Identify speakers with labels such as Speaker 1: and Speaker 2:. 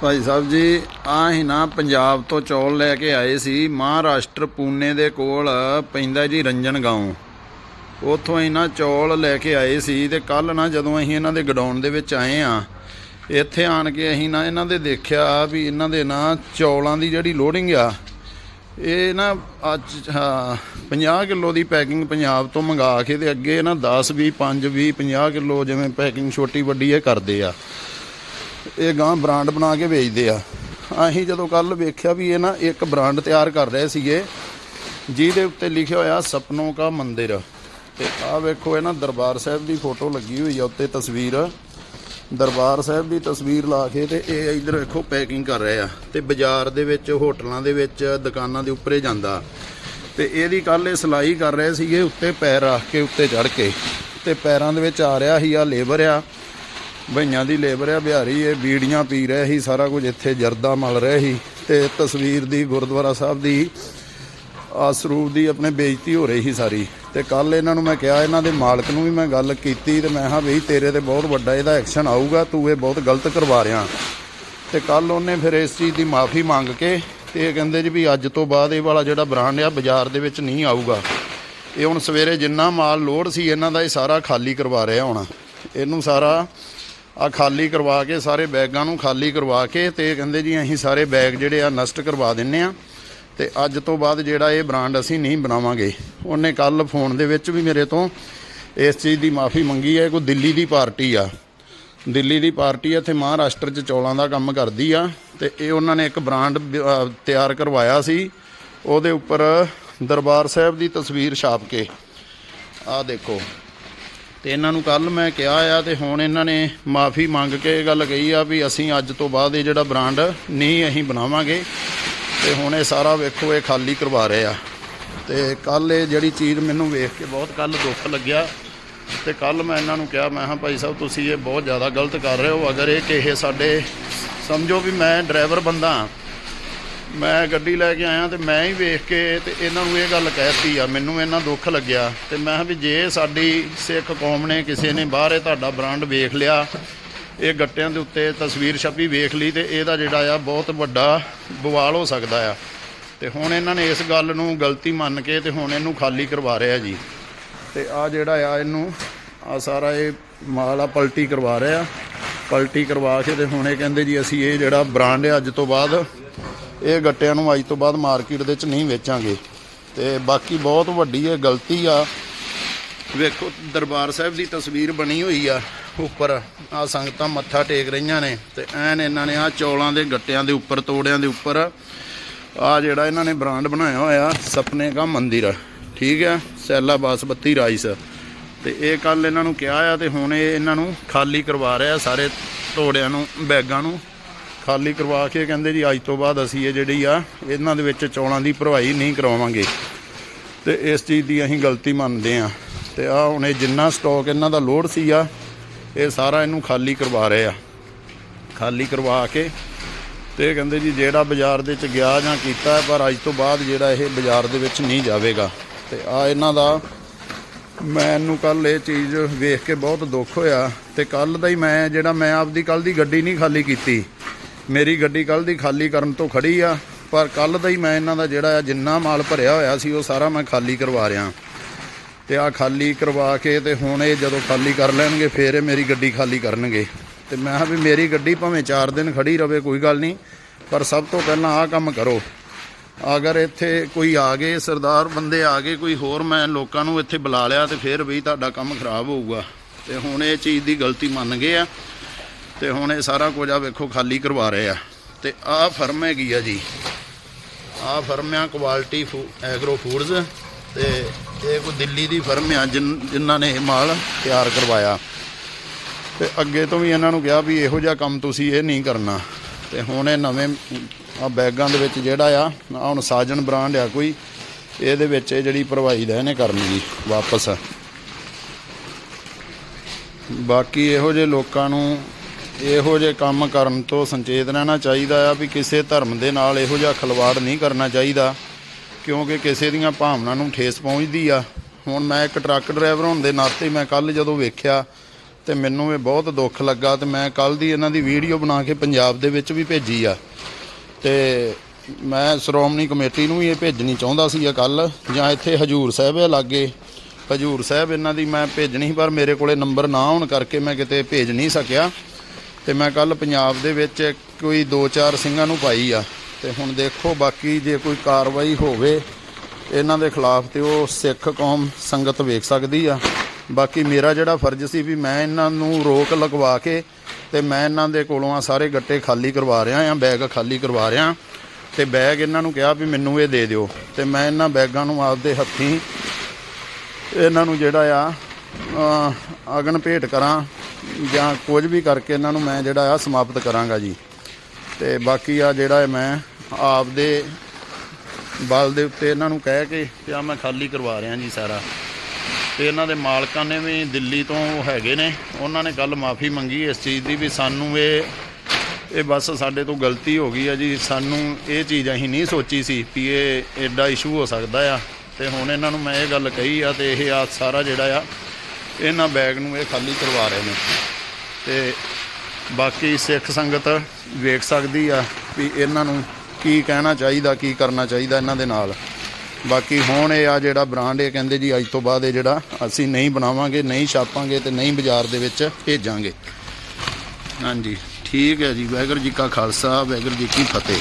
Speaker 1: ਭਾਈ ਸਾਹਿਬ ਜੀ, ਆਹ ਹੀ ਨਾ ਪੰਜਾਬ ਤੋਂ ਚੌਲ ਲੈ ਕੇ ਆਏ ਸੀ, ਮਹਾਰਾਸ਼ਟਰ ਪੂਨੇ ਦੇ ਕੋਲ ਪੈਂਦਾ ਜੀ ਰੰਜਨ ਗਾਉਂ। ਉੱਥੋਂ ਇਹਨਾਂ ਚੌਲ ਲੈ ਕੇ ਆਏ ਸੀ ਤੇ ਕੱਲ ਨਾ ਜਦੋਂ ਅਸੀਂ ਇਹਨਾਂ ਦੇ ਗਡਾਉਣ ਦੇ ਵਿੱਚ ਆਏ ਆ ਇੱਥੇ ਆਣ ਕੇ ਅਸੀਂ ਨਾ ਇਹਨਾਂ ਦੇ ਦੇਖਿਆ ਵੀ ਇਹਨਾਂ ਦੇ ਨਾ ਚੌਲਾਂ ਦੀ ਜਿਹੜੀ ਲੋਡਿੰਗ ਆ, ਇਹ ਨਾ ਅੱਜ, ਹਾਂ 50 ਕਿਲੋ ਦੀ ਪੈਕਿੰਗ ਪੰਜਾਬ ਤੋਂ ਮੰਗਾ ਕੇ ਤੇ ਅੱਗੇ ਨਾ 10 20 5 20 50 ਕਿਲੋ ਜਿਵੇਂ ਪੈਕਿੰਗ ਛੋਟੀ ਵੱਡੀ ਇਹ ਕਰਦੇ ਆ। ਇਹ ਗਾਂ ਬ੍ਰਾਂਡ ਬਣਾ ਕੇ ਵੇਚਦੇ ਆ। ਅਸੀਂ ਜਦੋਂ ਕੱਲ ਵੇਖਿਆ ਵੀ ਇਹ ਨਾ ਇੱਕ ਬ੍ਰਾਂਡ ਤਿਆਰ ਕਰ ਰਹੇ ਸੀਗੇ, ਜਿਹਦੇ ਉੱਤੇ ਲਿਖਿਆ ਹੋਇਆ ਸਪਨੋਂ ਕਾ ਮੰਦਿਰ। ਤੇ ਆਹ ਵੇਖੋ, ਇਹ ਨਾ ਦਰਬਾਰ ਸਾਹਿਬ ਦੀ ਫੋਟੋ ਲੱਗੀ ਹੋਈ ਆ ਉੱਤੇ ਤਸਵੀਰ। ਦਰਬਾਰ ਸਾਹਿਬ ਦੀ ਤਸਵੀਰ ਲਾ ਕੇ ਤੇ ਇਹ ਇਧਰ ਵੇਖੋ ਪੈਕਿੰਗ ਕਰ ਰਹੇ ਆ। ਤੇ ਬਾਜ਼ਾਰ ਦੇ ਵਿੱਚ, ਹੋਟਲਾਂ ਦੇ ਵਿੱਚ, ਦੁਕਾਨਾਂ ਦੇ ਉੱਪਰੇ ਜਾਂਦਾ। ਤੇ ਇਹਦੀ ਕੱਲ ਇਹ ਸਲਾਈ ਕਰ ਰਹੇ ਸੀਗੇ ਉੱਤੇ ਪੈਰ ਰੱਖ ਕੇ ਉੱਤੇ ਚੜ ਕੇ। ਤੇ ਪੈਰਾਂ ਦੇ ਵਿੱਚ ਆ ਰਿਹਾ ਸੀ ਆ ਲੇਬਰ ਆ। ਭਈਆਂ ਦੀ ਲੇਬਰ ਆ, ਬਿਹਾਰੀ, ਇਹ ਬੀੜੀਆਂ ਪੀ ਰਿਹਾ ਸੀ, ਸਾਰਾ ਕੁਝ ਇੱਥੇ ਜਰਦਾ ਮਲ ਰਿਹਾ ਸੀ। ਤੇ ਤਸਵੀਰ ਦੀ, ਗੁਰਦੁਆਰਾ ਸਾਹਿਬ ਦੀ ਆ ਸਰੂਪ ਦੀ ਆਪਣੇ ਬੇਇੱਜ਼ਤੀ ਹੋ ਰਹੀ ਸੀ ਸਾਰੀ। ਤੇ ਕੱਲ ਇਹਨਾਂ ਨੂੰ ਮੈਂ ਕਿਹਾ, ਇਹਨਾਂ ਦੇ ਮਾਲਕ ਨੂੰ ਵੀ ਮੈਂ ਗੱਲ ਕੀਤੀ, ਤੇ ਮੈਂ ਕਿਹਾ, ਬਈ, ਤੇਰੇ ਤੇ ਬਹੁਤ ਵੱਡਾ ਇਹਦਾ ਐਕਸ਼ਨ ਆਊਗਾ, ਤੂੰ ਇਹ ਬਹੁਤ ਗਲਤ ਕਰਵਾ ਰਿਹਾ। ਤੇ ਕੱਲ ਉਹਨੇ ਫਿਰ ਇਸ ਚੀਜ਼ ਦੀ ਮਾਫੀ ਮੰਗ ਕੇ, ਤੇ ਇਹ ਕਹਿੰਦੇ ਜੀ ਵੀ ਅੱਜ ਤੋਂ ਬਾਅਦ ਇਹ ਵਾਲਾ ਜਿਹੜਾ ਬ੍ਰਾਂਡ ਆ, ਬਾਜ਼ਾਰ ਦੇ ਵਿੱਚ ਨਹੀਂ ਆਊਗਾ। ਇਹ ਹੁਣ ਸਵੇਰੇ ਜਿੰਨਾ ਮਾਲ ਲੋਡ ਸੀ, ਇਹਨਾਂ ਦਾ ਇਹ ਸਾਰਾ ਖਾਲੀ ਕਰਵਾ ਰਿਹਾ ਹੁਣ। ਇਹਨੂੰ ਸਾਰਾ ਆ ਖਾਲੀ ਕਰਵਾ ਕੇ ਸਾਰੇ ਬੈਗਾਂ ਨੂੰ ਖਾਲੀ ਕਰਵਾ ਕੇ ਤੇ ਕਹਿੰਦੇ ਜੀ ਅਸੀਂ ਸਾਰੇ ਬੈਗ ਜਿਹੜੇ ਆ ਨਸ਼ਟ ਕਰਵਾ ਦਿੰਨੇ ਆ। ਤੇ ਅੱਜ ਤੋਂ ਬਾਅਦ ਜਿਹੜਾ ਇਹ ਬ੍ਰਾਂਡ ਅਸੀਂ ਨਹੀਂ ਬਣਾਵਾਂਗੇ। ਉਹਨੇ ਕੱਲ ਫੋਨ ਦੇ ਵਿੱਚ ਵੀ ਮੇਰੇ ਤੋਂ ਇਸ ਚੀਜ਼ ਦੀ ਮਾਫੀ ਮੰਗੀ ਹੈ ਕੋਈ ਦਿੱਲੀ ਦੀ ਪਾਰਟੀ ਆ। ਦਿੱਲੀ ਦੀ ਪਾਰਟੀ ਇੱਥੇ ਮਹਾਰਾਸ਼ਟਰ 'ਚ ਚੌਲਾਂ ਦਾ ਕੰਮ ਕਰਦੀ ਆ ਤੇ ਇਹ ਉਹਨਾਂ ਨੇ ਇੱਕ ਬ੍ਰਾਂਡ ਤਿਆਰ ਕਰਵਾਇਆ ਸੀ। ਉਹਦੇ ਉੱਪਰ ਦਰਬਾਰ ਸਾਹਿਬ ਦੀ ਤਸਵੀਰ ਛਾਪ ਕੇ। ਆਹ ਦੇਖੋ। ਤੇ ਇਹਨਾਂ ਨੂੰ ਕੱਲ ਮੈਂ ਕਿਹਾ ਆ ਤੇ ਹੁਣ ਇਹਨਾਂ ਨੇ ਮਾਫੀ ਮੰਗ ਕੇ ਇਹ ਗੱਲ ਕਹੀ ਆ ਵੀ ਅਸੀਂ ਅੱਜ ਤੋਂ ਬਾਅਦ ਇਹ ਜਿਹੜਾ ਬ੍ਰਾਂਡ ਨਹੀਂ ਅਸੀਂ ਬਣਾਵਾਂਗੇ ਤੇ ਹੁਣ ਇਹ ਸਾਰਾ ਵੇਖੋ, ਇਹ ਖਾਲੀ ਕਰਵਾ ਰਹੇ ਆ। ਤੇ ਕੱਲ ਇਹ ਜਿਹੜੀ ਚੀਜ਼ ਮੈਨੂੰ ਵੇਖ ਕੇ ਬਹੁਤ ਕੱਲ ਦੁੱਖ ਲੱਗਿਆ ਤੇ ਕੱਲ ਮੈਂ ਇਹਨਾਂ ਨੂੰ ਕਿਹਾ, ਮੈਂ ਹਾਂ ਭਾਈ ਸਾਹਿਬ, ਤੁਸੀਂ ਇਹ ਬਹੁਤ ਜ਼ਿਆਦਾ ਗਲਤ ਕਰ ਰਹੇ ਹੋ। ਅਗਰ ਇਹ ਕਿਸੇ ਸਾਡੇ ਸਮਝੋ ਵੀ ਮੈਂ ਡਰਾਈਵਰ ਬੰਦਾ ਹਾਂ ਮੈਂ ਗੱਡੀ ਲੈ ਕੇ ਆਇਆ ਤੇ ਮੈਂ ਹੀ ਵੇਖ ਕੇ ਤੇ ਇਹਨਾਂ ਨੂੰ ਇਹ ਗੱਲ ਕਹਿਤੀ ਆ, ਮੈਨੂੰ ਇਹਨਾਂ ਦੁੱਖ ਲੱਗਿਆ। ਤੇ ਮੈਂ ਕਿਹਾ ਵੀ ਜੇ ਸਾਡੀ ਸਿੱਖ ਕੌਮ ਨੇ ਕਿਸੇ ਨੇ ਬਾਹਰ ਇਹ ਤੁਹਾਡਾ ਬ੍ਰਾਂਡ ਵੇਖ ਲਿਆ, ਇਹ ਗੱਟਿਆਂ ਦੇ ਉੱਤੇ ਤਸਵੀਰ ਛਪੀ ਵੇਖ ਲਈ ਤੇ ਇਹਦਾ ਜਿਹੜਾ ਆ ਬਹੁਤ ਵੱਡਾ ਬਵਾਲ ਹੋ ਸਕਦਾ ਆ। ਤੇ ਹੁਣ ਇਹਨਾਂ ਨੇ ਇਸ ਗੱਲ ਨੂੰ ਗਲਤੀ ਮੰਨ ਕੇ ਤੇ ਹੁਣ ਇਹਨੂੰ ਖਾਲੀ ਕਰਵਾ ਰਿਹਾ ਜੀ। ਤੇ ਆ ਜਿਹੜਾ ਆ ਇਹਨੂੰ, ਆ ਸਾਰਾ ਇਹ ਮਾਲ ਆ ਪਲਟੀ ਕਰਵਾ ਰਿਹਾ। ਪਲਟੀ ਕਰਵਾ ਕੇ ਤੇ ਹੁਣ ਇਹ ਕਹਿੰਦੇ ਜੀ ਅਸੀਂ ਇਹ ਜਿਹੜਾ ਬ੍ਰਾਂਡ ਹੈ ਅੱਜ ਤੋਂ ਬਾਅਦ ਇਹ ਗੱਟਿਆਂ ਨੂੰ ਅੱਜ ਤੋਂ ਬਾਅਦ ਮਾਰਕੀਟ ਦੇ ਵਿੱਚ ਨਹੀਂ ਵੇਚਾਂਗੇ। ਤੇ ਬਾਕੀ ਬਹੁਤ ਵੱਡੀ ਇਹ ਗਲਤੀ ਆ। ਵੇਖੋ, ਦਰਬਾਰ ਸਾਹਿਬ ਦੀ ਤਸਵੀਰ ਬਣੀ ਹੋਈ ਆ, ਉੱਪਰ ਆ ਸੰਗਤਾਂ ਮੱਥਾ ਟੇਕ ਰਹੀਆਂ ਨੇ ਤੇ ਐਨ ਇਹਨਾਂ ਨੇ ਆ ਚੌਲਾਂ ਦੇ ਗੱਟਿਆਂ ਦੇ ਉੱਪਰ, ਤੋੜਿਆਂ ਦੇ ਉੱਪਰ ਆ ਜਿਹੜਾ ਇਹਨਾਂ ਨੇ ਬ੍ਰਾਂਡ ਬਣਾਇਆ ਹੋਇਆ, ਸਪਨੇ ਦਾ ਮੰਦਿਰ, ਠੀਕ ਆ, ਸੈਲਾ ਬਾਸਮਤੀ ਰਾਈਸ। ਤੇ ਇਹ ਕੱਲ ਇਹਨਾਂ ਨੂੰ ਕਿਹਾ ਆ ਤੇ ਹੁਣ ਇਹ ਇਹਨਾਂ ਨੂੰ ਖਾਲੀ ਕਰਵਾ ਰਿਹਾ ਸਾਰੇ ਤੋੜਿਆਂ ਨੂੰ, ਬੈਗਾਂ ਨੂੰ। ਖਾਲੀ ਕਰਵਾ ਕੇ ਕਹਿੰਦੇ ਜੀ, ਅੱਜ ਤੋਂ ਬਾਅਦ ਅਸੀਂ ਇਹ ਜਿਹੜੀ ਆ, ਇਹਨਾਂ ਦੇ ਵਿੱਚ ਚੌਲਾਂ ਦੀ ਭਰਵਾਈ ਨਹੀਂ ਕਰਵਾਵਾਂਗੇ ਤੇ ਇਸ ਚੀਜ਼ ਦੀ ਅਸੀਂ ਗਲਤੀ ਮੰਨਦੇ ਆ ਤੇ ਆ ਹੁਣ ਇਹ ਜਿੰਨਾ ਸਟਾਕ ਇਹਨਾਂ ਦਾ ਲੋਡ ਸੀ ਆ, ਇਹ ਸਾਰਾ ਇਹਨੂੰ ਖਾਲੀ ਕਰਵਾ ਰਹੇ ਆ। ਖਾਲੀ ਕਰਵਾ ਕੇ ਤੇ ਇਹ ਕਹਿੰਦੇ ਜੀ, ਜਿਹੜਾ ਬਾਜ਼ਾਰ ਦੇ ਵਿੱਚ ਗਿਆ ਜਾਂ ਕੀਤਾ, ਪਰ ਅੱਜ ਤੋਂ ਬਾਅਦ ਜਿਹੜਾ ਇਹ ਬਾਜ਼ਾਰ ਦੇ ਵਿੱਚ ਨਹੀਂ ਜਾਵੇਗਾ। ਤੇ ਆ ਇਹਨਾਂ ਦਾ, ਮੈਨੂੰ ਕੱਲ ਇਹ ਚੀਜ਼ ਵੇਖ ਕੇ ਬਹੁਤ ਦੁੱਖ ਹੋਇਆ। ਤੇ ਕੱਲ ਦਾ ਹੀ ਮੈਂ, ਜਿਹੜਾ ਮੈਂ ਆਪਦੀ ਕੱਲ ਦੀ ਗੱਡੀ ਨਹੀਂ ਖਾਲੀ ਕੀਤੀ ਮੇਰੀ ਗੱਡੀ ਕੱਲ ਦੀ ਖਾਲੀ ਕਰਨ ਤੋਂ ਖੜੀ ਆ, ਪਰ ਕੱਲ ਦਾ ਹੀ ਮੈਂ ਇਹਨਾਂ ਦਾ ਜਿਹੜਾ ਆ ਜਿੰਨਾ ਮਾਲ ਭਰਿਆ ਹੋਇਆ ਸੀ, ਉਹ ਸਾਰਾ ਮੈਂ ਖਾਲੀ ਕਰਵਾ ਰਿਹਾ। ਤੇ ਆ ਖਾਲੀ ਕਰਵਾ ਕੇ ਤੇ ਹੁਣ ਇਹ ਜਦੋਂ ਖਾਲੀ ਕਰ ਲੈਣਗੇ, ਫੇਰ ਇਹ ਮੇਰੀ ਗੱਡੀ ਖਾਲੀ ਕਰਨਗੇ। ਤੇ ਮੈਂ ਕਿਹਾ ਵੀ ਮੇਰੀ ਗੱਡੀ ਭਾਵੇਂ 4 ਦਿਨ ਖੜੀ ਰਵੇ, ਕੋਈ ਗੱਲ ਨਹੀਂ, ਪਰ ਸਭ ਤੋਂ ਪਹਿਲਾਂ ਆਹ ਕੰਮ ਕਰੋ। ਅਗਰ ਇੱਥੇ ਕੋਈ ਆ ਗਏ, ਸਰਦਾਰ ਬੰਦੇ ਆ ਗਏ, ਕੋਈ ਹੋਰ ਮੈਂ ਲੋਕਾਂ ਨੂੰ ਇੱਥੇ ਬੁਲਾ ਲਿਆ ਤੇ ਫਿਰ ਵੀ ਤੁਹਾਡਾ ਕੰਮ ਖਰਾਬ ਹੋਊਗਾ। ਤੇ ਹੁਣ ਇਹ ਚੀਜ਼ ਦੀ ਗਲਤੀ ਮੰਨ ਗਏ ਆ। ਤੇ ਹੁਣ ਇਹ ਸਾਰਾ ਕੁਝ ਆ, ਵੇਖੋ, ਖਾਲੀ ਕਰਵਾ ਰਹੇ ਆ। ਤੇ ਆਹ ਫਰਮ ਹੈਗੀ ਆ ਜੀ। ਆਹ ਫਰਮ ਆ ਕੁਆਲਿਟੀ ਐਗਰੋ ਫੂਡਸ ਤੇ ਇਹ ਕੋਈ ਦਿੱਲੀ ਦੀ ਫਰਮ ਆ, ਜਿਨ- ਜਿਨ੍ਹਾਂ ਨੇ ਇਹ ਮਾਲ ਤਿਆਰ ਕਰਵਾਇਆ। ਤੇ ਅੱਗੇ ਤੋਂ ਵੀ ਇਹਨਾਂ ਨੂੰ ਕਿਹਾ ਵੀ ਇਹੋ ਜਿਹਾ ਕੰਮ ਤੁਸੀਂ ਇਹ ਨਹੀਂ ਕਰਨਾ। ਤੇ ਹੁਣ ਇਹ ਨਵੇਂ, ਆ ਬੈਗਾਂ ਦੇ ਵਿੱਚ ਜਿਹੜਾ ਆ ਹੁਣ ਸਾਜਨ ਬ੍ਰਾਂਡ ਆ ਕੋਈ, ਇਹਦੇ ਵਿੱਚ ਇਹ ਜਿਹੜੀ ਭਰਵਾਈ ਦਾ ਇਹਨੇ ਕਰਨੀ ਜੀ, ਵਾਪਸ। ਬਾਕੀ ਇਹੋ ਜਿਹੇ ਲੋਕਾਂ ਨੂੰ ਇਹੋ ਜਿਹੇ ਕੰਮ ਕਰਨ ਤੋਂ ਸੰਚੇਤ ਰਹਿਣਾ ਚਾਹੀਦਾ ਆ ਵੀ ਕਿਸੇ ਧਰਮ ਦੇ ਨਾਲ ਇਹੋ ਜਿਹਾ ਖਲਵਾੜ ਨਹੀਂ ਕਰਨਾ ਚਾਹੀਦਾ, ਕਿਉਂਕਿ ਕਿਸੇ ਦੀਆਂ ਭਾਵਨਾ ਨੂੰ ਠੇਸ ਪਹੁੰਚਦੀ ਆ। ਹੁਣ ਮੈਂ ਇੱਕ ਟਰੱਕ ਡਰਾਈਵਰ ਹੋਣ ਦੇ ਨਾਤੇ ਮੈਂ ਕੱਲ ਜਦੋਂ ਵੇਖਿਆ ਤੇ ਮੈਨੂੰ ਇਹ ਬਹੁਤ ਦੁੱਖ ਲੱਗਾ ਤੇ ਮੈਂ ਕੱਲ ਦੀ ਇਹਨਾਂ ਦੀ ਵੀਡੀਓ ਬਣਾ ਕੇ ਪੰਜਾਬ ਦੇ ਵਿੱਚ ਵੀ ਭੇਜੀ ਆ। ਤੇ ਮੈਂ ਸ਼੍ਰੋਮਣੀ ਕਮੇਟੀ ਨੂੰ ਵੀ ਇਹ ਭੇਜਣੀ ਚਾਹੁੰਦਾ ਸੀ ਕੱਲ, ਜਾਂ ਇੱਥੇ ਹਜੂਰ ਸਾਹਿਬ ਹੈ ਲਾਗੇ। ਹਜੂਰ ਸਾਹਿਬ ਇਹਨਾਂ ਦੀ ਮੈਂ ਭੇਜਣੀ, ਪਰ ਮੇਰੇ ਕੋਲੇ ਨੰਬਰ ਨਾ ਹੋਣ ਕਰਕੇ ਮੈਂ ਕਿਤੇ ਭੇਜ ਨਹੀਂ ਸਕਿਆ। ਤੇ ਮੈਂ ਕੱਲ ਪੰਜਾਬ ਦੇ ਵਿੱਚ ਕੋਈ 2-4 ਸਿੰਘਾਂ ਨੂੰ ਪਾਈ ਆ। ਤੇ ਹੁਣ ਦੇਖੋ ਬਾਕੀ ਜੇ ਕੋਈ ਕਾਰਵਾਈ ਹੋਵੇ, ਇਹਨਾਂ ਦੇ ਖਿਲਾਫ ਤੇ ਉਹ ਸਿੱਖ ਕੌਮ ਸੰਗਤ ਵੇਖ ਸਕਦੀ ਆ। ਬਾਕੀ ਮੇਰਾ ਜਿਹੜਾ ਫਰਜ਼ ਸੀ ਵੀ ਮੈਂ ਇਹਨਾਂ ਨੂੰ ਰੋਕ ਲਗਵਾ ਕੇ ਤੇ ਮੈਂ ਇਹਨਾਂ ਦੇ ਕੋਲੋਂ ਆ ਸਾਰੇ ਗੱਟੇ ਖਾਲੀ ਕਰਵਾ ਰਿਹਾ ਆ, ਬੈਗ ਖਾਲੀ ਕਰਵਾ ਰਿਹਾ। ਤੇ ਬੈਗ ਇਹਨਾਂ ਨੂੰ ਕਿਹਾ ਵੀ ਮੈਨੂੰ ਇਹ ਦੇ ਦਿਓ। ਤੇ ਮੈਂ ਇਹਨਾਂ ਬੈਗਾਂ ਨੂੰ ਆਪਦੇ ਹੱਥੀਂ ਇਹਨਾਂ ਨੂੰ ਜਿਹੜਾ ਆ ਅਗਨ ਭੇਟ ਕਰਾਂ ਜਾਂ ਕੁਝ ਵੀ ਕਰਕੇ ਇਹਨਾਂ ਨੂੰ ਮੈਂ ਜਿਹੜਾ ਆ ਸਮਾਪਤ ਕਰਾਂਗਾ ਜੀ। ਤੇ ਬਾਕੀ ਆ ਜਿਹੜਾ ਹੈ ਮੈਂ ਆਪਦੇ ਬਲ ਦੇ ਉੱਤੇ ਇਹਨਾਂ ਨੂੰ ਕਹਿ ਕੇ ਤੇ ਆ ਮੈਂ ਖਾਲੀ ਕਰਵਾ ਰਿਹਾ ਜੀ ਸਾਰਾ। ਤੇ ਇਹਨਾਂ ਦੇ ਮਾਲਕਾਂ ਨੇ ਵੀ ਦਿੱਲੀ ਤੋਂ ਹੈਗੇ ਨੇ, ਉਹਨਾਂ ਨੇ ਕੱਲ ਮਾਫੀ ਮੰਗੀ ਇਸ ਚੀਜ਼ ਦੀ ਵੀ ਸਾਨੂੰ ਇਹ ਇਹ ਬਸ ਸਾਡੇ ਤੋਂ ਗਲਤੀ ਹੋ ਗਈ ਆ ਜੀ। ਸਾਨੂੰ ਇਹ ਚੀਜ਼ ਅਸੀਂ ਨਹੀਂ ਸੋਚੀ ਸੀ ਵੀ ਇਹ ਐਡਾ ਇਸ਼ੂ ਹੋ ਸਕਦਾ ਆ। ਤੇ ਹੁਣ ਇਹਨਾਂ ਨੂੰ ਮੈਂ ਇਹ ਗੱਲ ਕਹੀ ਆ ਤੇ ਇਹ ਆ ਸਾਰਾ ਜਿਹੜਾ ਆ ਇਹਨਾਂ ਬੈਗ ਨੂੰ ਇਹ ਖਾਲੀ ਕਰਵਾ ਰਹੇ ਨੇ। ਤੇ ਬਾਕੀ ਸਿੱਖ ਸੰਗਤ ਵੇਖ ਸਕਦੀ ਆ ਵੀ ਇਹਨਾਂ ਨੂੰ ਕੀ ਕਹਿਣਾ ਚਾਹੀਦਾ, ਕੀ ਕਰਨਾ ਚਾਹੀਦਾ ਇਹਨਾਂ ਦੇ ਨਾਲ। ਬਾਕੀ ਹੁਣ ਇਹ ਆ ਜਿਹੜਾ ਬ੍ਰਾਂਡ, ਇਹ ਕਹਿੰਦੇ ਜੀ ਅੱਜ ਤੋਂ ਬਾਅਦ ਇਹ ਜਿਹੜਾ ਅਸੀਂ ਨਹੀਂ ਬਣਾਵਾਂਗੇ, ਨਹੀਂ ਛਾਪਾਂਗੇ ਤੇ ਨਹੀਂ ਬਾਜ਼ਾਰ ਦੇ ਵਿੱਚ ਭੇਜਾਂਗੇ। ਹਾਂਜੀ, ਠੀਕ ਹੈ ਜੀ। ਵਾਹਿਗੁਰੂ ਜੀ ਕਾ ਖਾਲਸਾ, ਵਾਹਿਗੁਰੂ ਜੀ ਕੀ ਫਤਿਹ।